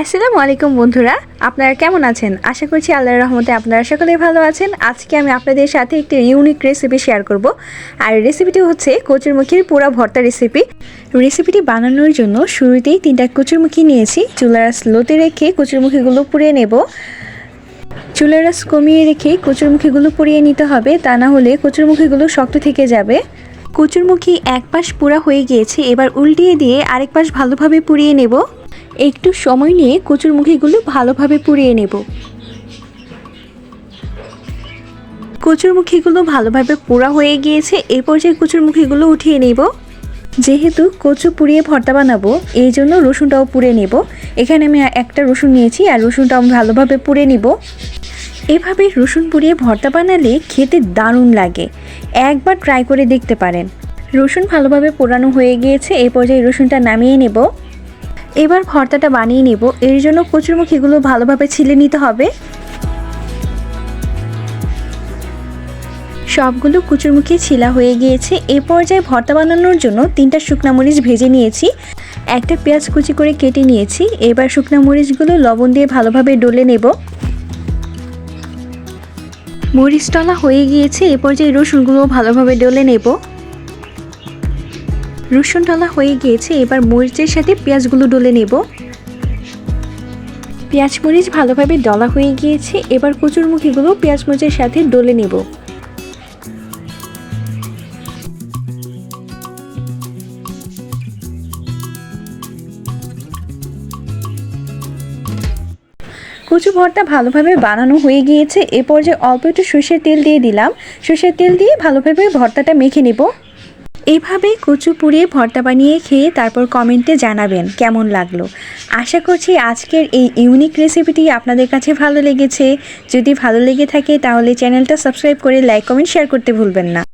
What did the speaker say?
আসসালামু আলাইকুম বন্ধুরা, আপনারা কেমন আছেন? আশা করছি আল্লাহর রহমতে আপনারা সকলেই ভালো আছেন। আজকে আমি আপনাদের সাথে একটি ইউনিক রেসিপি শেয়ার করব। আর রেসিপিটি হচ্ছে কচুরমুখির পোড়া ভর্তা রেসিপি রেসিপিটি বানানোর জন্য শুরুতেই তিনটা কচুরমুখী নিয়েছি। চুলার স্লোতে রেখে কচুরমুখীগুলো পুড়িয়ে নেব। চুলার কমিয়ে রেখে কচুরমুখীগুলো পুড়িয়ে নিতে হবে, তা না হলে কচুরমুখীগুলো শক্ত থেকে যাবে। কচুরমুখী এক পাশ পুরা হয়ে গিয়েছে, এবার উল্টিয়ে দিয়ে আরেক পাশ ভালোভাবে পুড়িয়ে নেব। একটু সময় নিয়ে কচুরমুখীগুলো ভালোভাবে পুড়িয়ে নেব। কচুরমুখীগুলো ভালোভাবে পোড়া হয়ে গিয়েছে এই পর্যায়ে কচুরমুখীগুলো উঠিয়ে নেব। যেহেতু কচু পুড়িয়ে ভর্তা বানাবো, এই জন্য রসুনটাও পুড়ে নেব। এখানে আমি একটা রসুন নিয়েছি, আর রসুনটাও আমি ভালোভাবে পুড়ে নিব। এভাবে রসুন পুড়িয়ে ভর্তা বানালে খেতে দারুণ লাগে। একবার ট্রাই করে দেখতে পারেন। রসুন ভালোভাবে পোড়ানো হয়ে গিয়েছে এই পর্যায়ে রসুনটা নামিয়ে নেব। এবার ভর্তাটা বানিয়ে নেব। এর জন্য কচুরমুখীগুলো ভালোভাবে ছিলে নিতে হবে। সবগুলো কুচুরমুখী ছিলা হয়ে গিয়েছে। এ পর্যায়ে ভর্তা বানানোর জন্য তিনটা শুকনা মরিচ ভেজে নিয়েছি। একটা পেঁয়াজ কুচি করে কেটে নিয়েছি। এবার শুকনা মরিচগুলো লবণ দিয়ে ভালোভাবে ডলে নেব। মরিচ টলা হয়ে গিয়েছে। এ পর্যায়ে রসুনগুলো ভালোভাবে ডলে নেব। রসুন ডলা হয়ে গিয়েছে, এবার মরিচের সাথে পেঁয়াজগুলো ডলে নেব। পেঁয়াজ মরিচ ভালোভাবে ডলা হয়ে গিয়েছে, এবার কচুরমুখীগুলো পেঁয়াজ মরিচের সাথে ডলে নেব। কচু ভর্তা ভালোভাবে বানানো হয়ে গিয়েছে, এ পর্যায়ে অল্প একটু সর্ষের তেল দিয়ে দিলাম। সর্ষের তেল দিয়ে ভালোভাবে ভর্তাটা মেখে নেব। এইভাবে কচু পুড়িয়ে ভর্তা বানিয়ে খেয়ে তারপর কমেন্টে জানাবেন কেমন লাগল। আশা করছি আজকের এই ইউনিক রেসিপিটি আপনাদের কাছে ভালো লেগেছে। যদি ভালো লেগে থাকে তাহলে চ্যানেলটা সাবস্ক্রাইব করে লাইক, কমেন্ট, শেয়ার করতে ভুলবেন না।